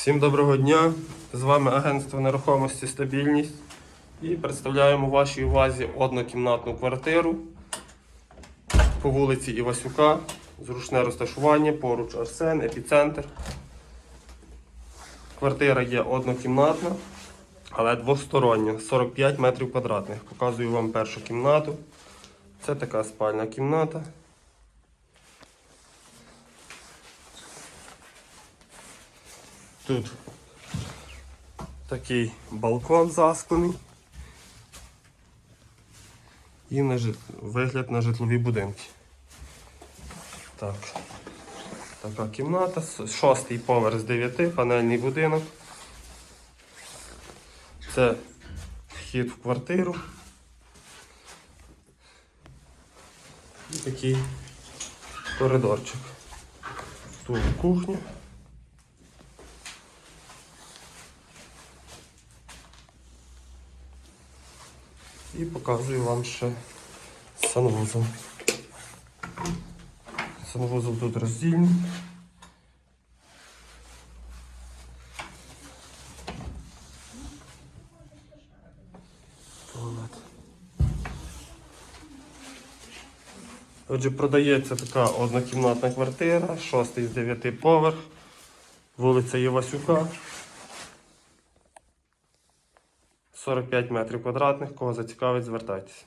Всім доброго дня! З вами агентство нерухомості Стабільність і представляємо вашій увазі однокімнатну квартиру по вулиці Івасюка. Зручне розташування, поруч Арсен, епіцентр. Квартира є однокімнатна, але двостороння, 45 метрів квадратних. Показую вам першу кімнату. Це така спальна кімната. Тут такий балкон засклений. І на жит... вигляд на житлові будинки. Так. Така кімната, шостий поверх з дев'яти, панельний будинок. Це вхід в квартиру. І такий коридорчик. Тут кухня. І показую вам ще санвузол. Санвузол тут роздільний. Отже, продається така однокімнатна квартира, шостий з дев'яти поверх, вулиця Євасюка. 45 метрів квадратних, кого зацікавить, звертайтеся.